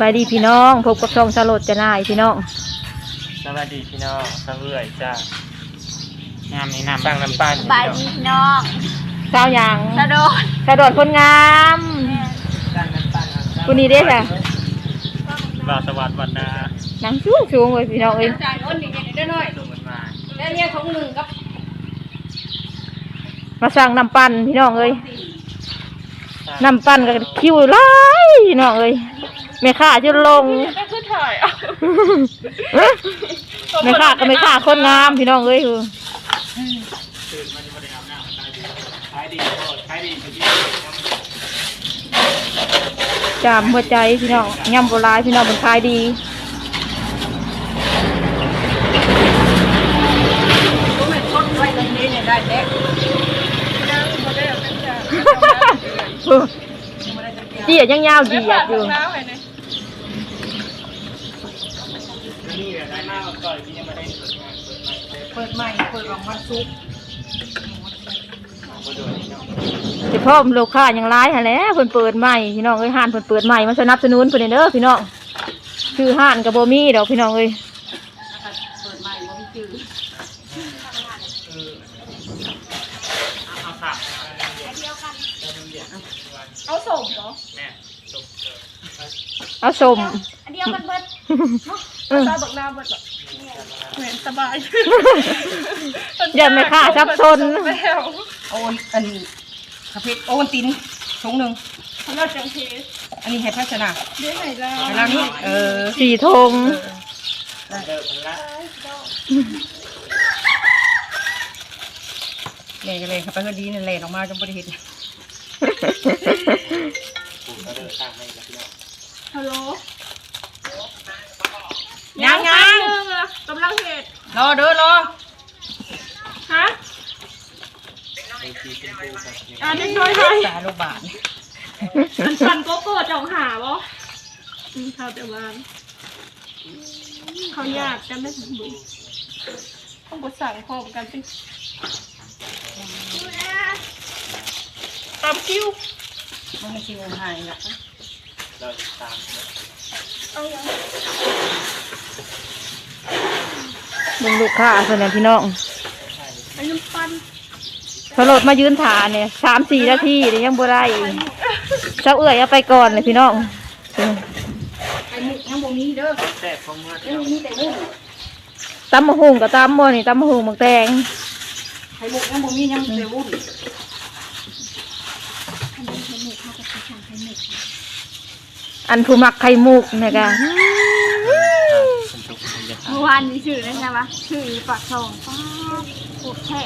บายดีพี่น้องพบกับช่องสลดจะนายพี่น้องสวัสดีพี่น้องสเอื่อยจ้างามนี้น้ำสร้างน้ำปั้นบายดีพี่น้องเจ้าอย่างกระโดดกระโดดคนงามสร้างน้ำปั้นคนนี้เด้จ้ะบ่าวสวัสดิ์วันนาหนังสูงสูงเลยพี่น้องเอ้ยจ่ายอ้นอีกนิดหน่อยส่งมันมาแล้วเนี่ยของหนึ่งกับมาสั่งน้ำปั่นพี่น้องเอ้ยน้ำปั่นกับคิวไล่พี่น้องเอ้ย ไม่ค่าจนลงก็คือถ่ายไม่ค่าก็ไม่ค่าคนงามพี่น้องเอ้ยคือตื่นมาที่บริการหน้าขายดีขายดีโคตรขายดีสุดที่จามหัวใจพี่น้องย่ำโบราณพี่น้องเป็นขายดีรู้ไหมชดไว้ตรงนี้เนี่ยได้เด็กเจียยังยาวดีอะอยู่ นี่ได้หน้าก่อนที่ยังไม่ได้เปิดงานเปิดใหม่เปิดใหม่ เปิดของวันศุกร์ก็โดนนี่เนาะเฉพาะลูกค้ายังร้ายหั่นแหล้วเพิ่นเปิดใหม่พี่น้องเอ้ยห้านเพิ่นเปิดใหม่มาสนับสนุนเพิ่นเด้อพี่น้องคือห้านกับบ่มีดอกพี่น้องเอ้ยเปิดใหม่บ่มีจืดเอาสับเอาสมเหรอแม่จบเอาสมอันเดียวกันเบิดอืมตาบักนาเบิดเห มือนสบายอย่าไม่ค่าซับซ้อนโอนอันคาเฟ่โอนตินถุงหนึ่งเราจังเทสอันนี้ให้พัชนาเดี๋ยวไหนแล้วเวลานี้เออสี่ธงเดินละเล่กันเลยครับไปก็ดีนั่นแหละออกมาจนบริเหตุผมก็เดินตามให้กับพี่น้องฮัลโหล ยังยัง กำลังเหตุรอเด้อรอฮะไอจีเป็นกูกับอ่าเด็กน้อยไทยตาลูกบาทอันสันโกโก้จองหาบ่อืมข้าวแต่วานเขาอยากกันได้ถึงบุญต้องกดสั่งพร้อมกันสิตามคิวมันไม่ชิวหายนะเราตามเอาอย่าง เบิ่งลูกค้าเพิ่นน่ะพี่น้องอันนี้ปันสลดมายืนถาเนี่ยสามสี่นาทีเดี๋ยวยังบ่ได้อีกเจ้าเอื้อยเอาไปก่อนเลยพี่น้องไอ้มุกยังบ่มีเด้อแซ่บของเมื่อยังมีแต่มุกตำมะฮุงกับตำบ่นี่ตำมะฮุงหมักแตงไอ้มุกยังบ่มียังแต่วุ้นอันผู้มักไข่มุกเนะกะผมจุกผ มจะเมื่อวานมีชื่อได้ใช่ปะชื่อปากทองป้าโคตรแท้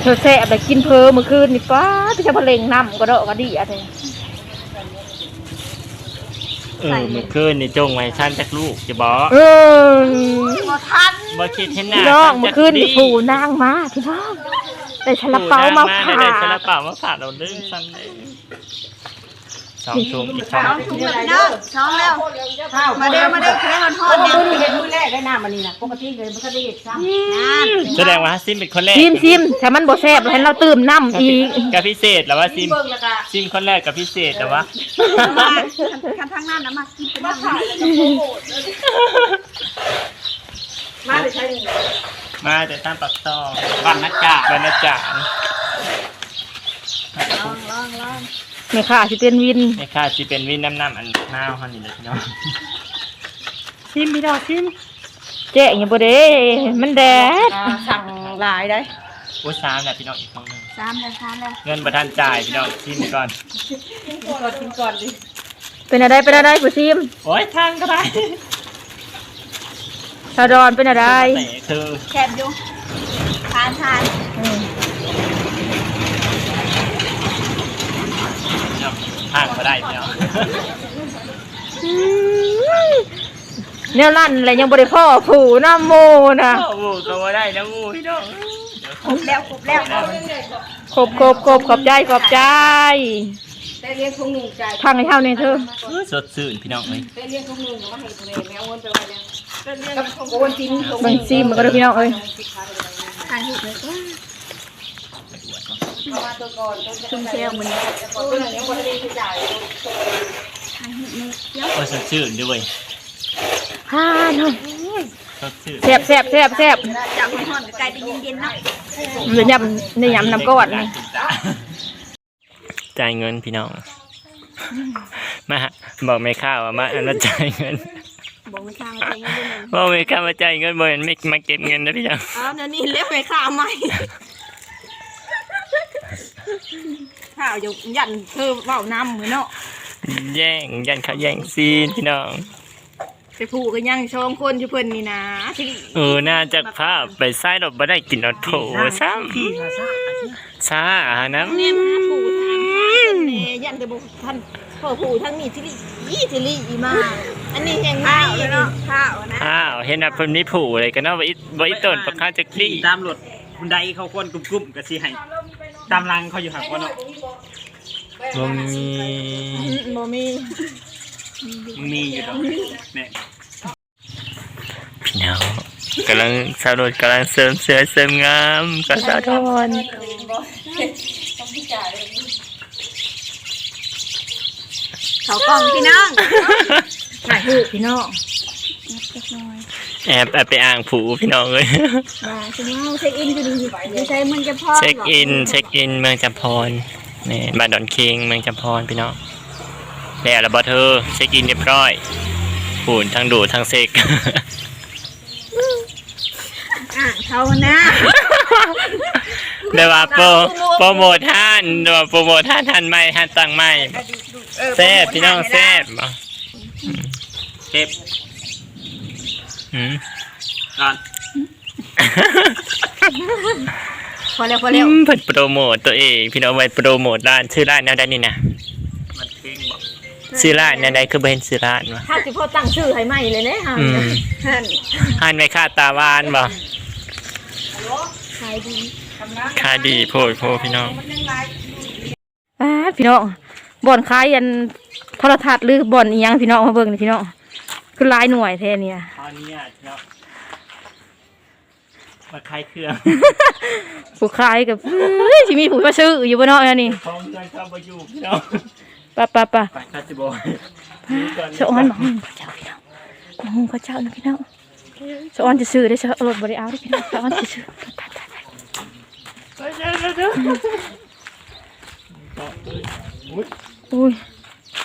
เธอแซ่บไปกินเพอเมื่อคืนนี่ป้าไปจะพะเลงน้ำก็ดอกก็ดีอะเธอเออเมื่อคืนนี่จงไว้ชั้นจากลูกจะบอกเออบ่ทันบ่คิดเห็นหน้าพี่น้องเมื่อคืนนี่ผู้นางมาพี่น้องได้ฉลาเปามาผ่าผ่าได้ซาลาเปามาผ่าเราดึงสั้นเลย สองทุ่มอีกสองเอาถุงเลยน้องช้องแล้วข้าวมาเด้อมาเด้อแค่มันทอดโอ้เนี่ยมือนี่เห็นมือแรกได้น้ำมันนี่นะปกติเลยมันก็ได้ซ้ำแสดงว่าซิมเป็นคนแรกซิมซิมถ้ามันบ่แซ่บให้เราตื่มน้ำอีกกับพิเศษแล้วว่าซิมเบิ่งแล้วก็ซิมคนแรกกับพิเศษแต่ว่าคันทางนั้นนะมากินเป็นมาถ่ายมาไปใช้มาแต่ตามปักซองบ้านนักกาบ้านนักจานลองลองลอง แม่ค่ะสิเป็นวินนี่ค่ะที่เป็นวินน้ำน้ำอันหน้าวฮันนี่เลยพี่น้องซิมพี่น้องซิมแจ้งอย่าบ่เด้มันแดดสั่งหลายได้อุตสามแหละพี่น้องอีกครั้งหนึงสามเลยสามเลยเงินประทานจ่ายพี่น้องซิมก่อนกินก่อนกินก่อนดิเป็นอะไรเป็นอะไรผู้ซิมโอ้ยทางก็ได้สะดอนเป็นอะไรแต่คือแคบอยู่ทานทาน อืม ทางก็ได้พี่น้องแนวลั่นอะไรยังบริพ่อผูน้ำโมนะโอ้โหก็ว่าได้นะงูพี่น้องครบแล้วครบแล้วขบขบขบขอบใจขอบใจแต่เลี้ยงของหนึ่งใจพังให้เท่านี้เธอสดชื่นพี่น้องเลยแต่เลี้ยงของหนึ่งมาให้ตัวเองแมววนไปไว้แล้วกับโอนตินตรงบางซิมมันก็ได้พี่น้องเอ้ยทานถูกเลย ว่ามาตัวก่อนตัวชุ่มเชลมันตัวหนึ่งยังบ่ได้จ่ายทโอ้ยสดชื่นด้วยฮ่าเนาะสดชื่นแซ่บแซ่บแซ่บแซ่บจากห่อนๆไกลไปเย็นๆเนาะเดี๋ยวยำในยำน้ำก้อนนี่จ่ายเงินพี่น้อง มาบอกไม่ข้าวว่ามาอันมาจ่ายเงินบอกไม่ข้างอะไรเงี้ยด้วยบอกไม่ข้าวมาจ่ายเงินบอกเห็นไม่มาเก็บเงินนะพี่น้องอ้าวนั่นนี่เล็บไปข้าวใหม่ ข้าวอยู่ยันเธอเว้าน้ำเหมือนเนาะแย่งยันเขาแย่งซีนพี่น้อง ไปผูกกันยังชองคนอยู่เพิ่นนี่นะที่เออน่าจะภาพไปไส้ดอกบ่ได้กินเอาโถซ้ำซ่านะเนี่ยมาผูกทางเนี่ยยันแต่บุท่านพ่อผูกทั้งนี้ที่ลี่ยี่ที่ลี่อีมาอันนี้แห่งข้าวเนาะข้าวนะอ้าวเห็นว่าเพิ่นมีผู้อะไรกันเนาะบ่อีบ่อีต้นประคาจักรี ตามรถคุณใดเขาคนกลุ่มๆก็สิให้ ตามรังเขาอยู่หักว่าเนาะบ่มีบ่มีมึงมีอยู่ดอกเนี่ยพี่น้องกำลังสาวโรดกำลังเสริมเสือเสริมงามกับสาวทอนเขากล่องพี่น้องถ่ายรูปพี่น้อง แอบแอบไปอ่างผูพี่น้องเลยมาถึงเราเช็คอินอยู่ดีไม่ใช่มันจะพอเช็คอินเช็คอินเมืองจำพรนี่บ้านดอนคิงเมืองจำพรพี่น้องแล้วละบ่เธอเช็คอินเรียบร้อยปูนทั้งดูดทั้งเซ็กอะเขานะเดี๋ยวว่าโปรโปรโมทท่านเดี๋ยวว่าโปรโมทท่านท่านใหม่ท่านตั้งใหม่แซ่บพี่น้องแซ่บอะเก็บ อืมก่อนพอแล้วพอแล้วเพิ่นโปรโมทตัวเอง พี่น้องไว้โปรโมทร้านชื่อร้านแนวใดนี่นะมันเพลงบอกชื่อร้านแนวใดคือบ่เห็นชื่อร้านวะ ถ้าสิพ่อตั้งชื่อให้ใหม่เลยนะฮะอืมท่านหันไปค่าตาวานบ่ขายดีค่าดีโพดโพดพี่น้อง อ่าพี่น้องบ่อนขายอันโทรทัศน์หรือบ่อนอีหยังพี่น้องมาเบิ่งนี่พี่น้อง คือหลายหน่วยแท้เนี่ยตอนนี้เนาะมาคลายเครื่องผู้ขายกับเฮ้ยสิมีผู้มาซื้ออยู่บ่เนาะอันนี่ของเงินเข้ามาอยู่พี่น้องปะปะปะไปคาสิบอยนี่ก่อนสะออนบอกพระเจ้าพี่น้องมองพระเจ้านะพี่น้องสะออนจะซื้อได้สะรถบ่ได้เอาได้พี่น้องสะออนจะซื้อไปไปไปอุ้ย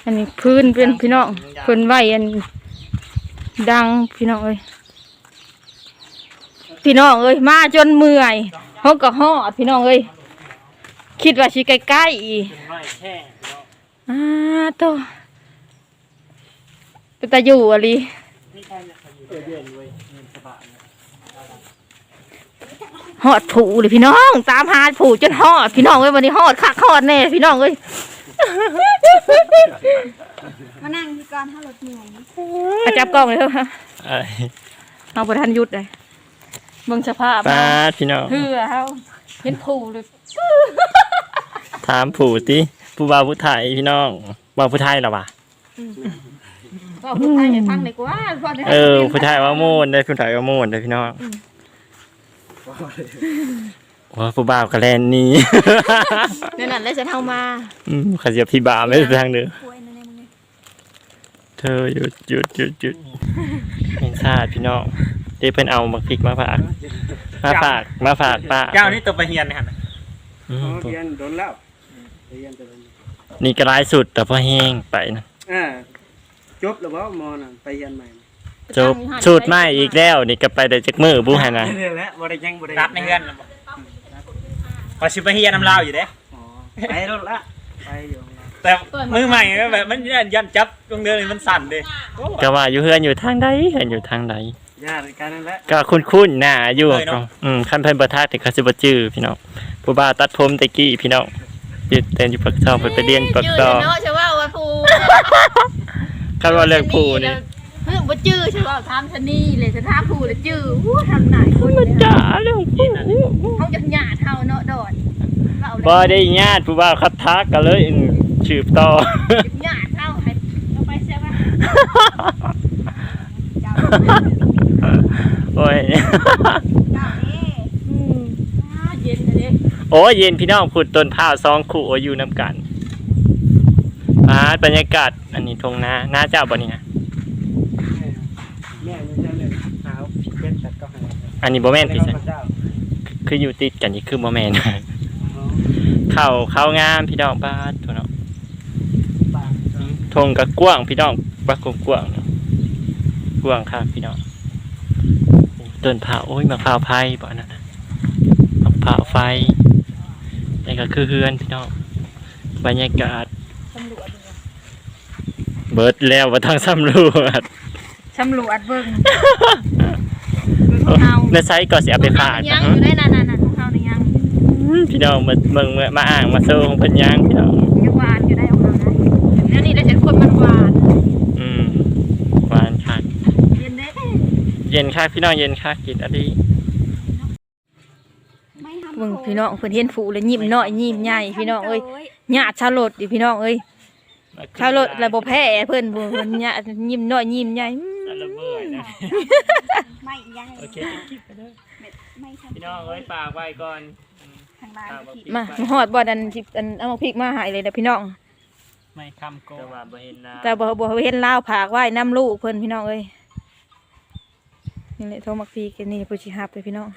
อันนี้พื้นเป็นพี่น้องพื้นไหวอัน ดังพี่น้องเอ้ยพี่น้องเอ้ยมาจนเมื่อยเขาก็หอดพี่น้องเอ้ยคิดว่าสิใกล้ๆอีกเป็นน้อยแค่พี่น้องอ่าโตเป็นตาอยู่อะลีนี่ใครเนี่ยเขาอยู่เออเดือนเว้ยเงินสบายนะหอดผูเลยพี่น้อง ตามหาผูจนหอดพี่น้องเอ้ยวันนี้หอดคักหอดแน่พี่น้องเอ้ย มานั่งที่ก่อนถ้ารถเหนื่อยอาจับกล้องเลยเถอะฮะเอ้ยเอาประทันหยุดเลยเบิ่งสภาพป้าดพี่น้องเฮือเฮาเห็นผูเลยถามผู้ติผู้บ่าวผู้ไทยพี่น้องบ่าวผู้ไทยเหรอวะก็พูดไทยให้ฟังดีกว่าพอได้เออผู้ไทยว่าโมนได้ผู้ไทยว่าโมนได้พี่น้อง ว่าผู้บ่าวกระแลนนี้นั่นน่ะเลยจะเท่ามาอืมเขาจะพี่บ่าวไม่ได้ทางเด้อป่วยนะเนี่ยมึงเนี่ยเธอหยุดหยุดหยุดหยุดเห็นชาติพี่น้องเดี๋ยวเพิ่นเอามาพริกมาฝากมาฝากมาฝากป้าเจ้านี่ตัวไปเฮียนนะครับอืมเรียนโดนแล้วเรียนโดนนี่ก็ร้ายสุดแต่พอแห้งไปนะอ่าจบแล้วบ่มอน่ะไปเรียนใหม่จบสูตรใหม่อีกแล้ว นี่ก็ไปได้จักมือบุ้หันนะเรียนแล้วบ่ได้ยังบ่ได้รับในเฮือนแล้วบอก พอชิไปเฮียนน้ำลาวอยู่เด้ อ๋อไปรถละไปอยู่นะแต่มือใหม่ก็แบบมันยันจับตรงเดินมันสั่นเด้โอ้ก็ว่าอยู่เฮือนอยู่ทางใดเฮือนอยู่ทางใดญาติกันนั่นแหละก็คุ้นๆหน้าอยู่ก็อืมคันเพิ่นบ่ทักแต่เขาสิบ่จื้อพี่น้องผู้บ่าวตัดผมตะกี้พี่น้องยืดเต้นอยู่ปักซองเพิ่นไปเรียนปักซองเนาะใช่ว่าว่าผูคันว่าเรื่องผู้นี่เรื่อง บ่จื้อใช่ว่าถามชะนีเลยจะถามผูแล้วจื้ออู้ทำไหนคนมันเนี่ยจ๋าเรื่องผู้เขาจะหยาดเฮาเนาะดอนเราบ่ได้ญาติผู้บ่าวคัดทักก็เลยสืบต่อหยาดเฮาให้เอาไปใช่ป่ะโอ้ยอืมอ่าเย็นเลยโอ้ยเย็นพี่น้องขุดต้นผ้าวซองขู่อยู่น้ำกันอ่าบรรยากาศอันนี้ทงนาหน้าเจ้าบ่นี่นะ แม่ยังจะเล่นหาวเป็ดจัดก็ให้ อันนี้บ่แม่นพี่เจ้าสันเจ้าคืออยู่ติดกันนี่คือบ่แม่นเข้าเข้างามพี่น้องบ้านพี่น้องปากทงก็กว้างพี่น้องบักกว้างๆเนาะกว้างครับพี่น้องโอ้ต้นผาโอ้ยมะพร้าวไผ่บ่นั่นน่ะมะพร้าวไฟนี่ก็คือเฮือนพี่น้องบรรยากาศสำรวจเบิดแล้วบ่ต้องสำรวจสำรวจเบิ่ง เออในไซต์ก็สิเอาไปฝากยันะงอยู่ได้นานๆของเฮาในยังพี่น้องมาเบิ่งมาอ่างมาโซ่ของเพิ่นย่างพี่น้องยังหวานอยู่ได้ของเฮานะเดี๋ยวนี้ได้เจ็ดคนมันหวานอืมหวานคักเย็นเด้เย็นคักพี่น้องเย็นคักกินอันนี้เบิ่งพี่น้องเพิ่นเห็นฝูเลยยิ้มน้อยยิ้มใหญ่พี่น้องเอ้ยญาติชาวโลดอยู่พี่น้องเอ้ยชาวโลดระบบแพ้เพิ่นผู้เพิ่นญาติยิ้มน้อยยิ้มใหญ่อื มอันละเบิดนะไม่ยังโอเคคลิปไปเด้อไม่ทำพี่น้องเอ้ยฝากไว้ก่อนทางบ้านฝากก็ไว้คิดมาฮอดบ่ดันสิอันเอามาพริกมาให้เลยเด้อพี่น้อง ไม่คำโกแต่ว่าบ่เห็นนะแต่บ่บ่เห็นลาวผากไว้น้ำลูกเพิ่นพี่น้องเอ้ยนี่แหละโทรมักพริกนี่ผู้สิฮับเลยพี่น้อง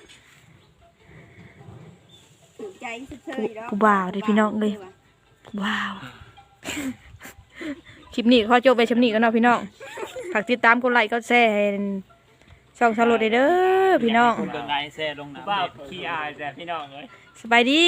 ถูกใจเฉยๆแล้วผู้บ่าวเด้อพี่น้องเอ้ย ว้าว คลิปนี้ขอจบไปชำนี้กันเนาะพี่น้อง ฝากติดตามกดไลค์กดแชร์ให้ช่องชาโลดเด้อพี่น้องคนกดไลค์แชร์ลงน้ำว่าเด็ด ขี้อายแต่พี่น้องเอ้ย สบายดี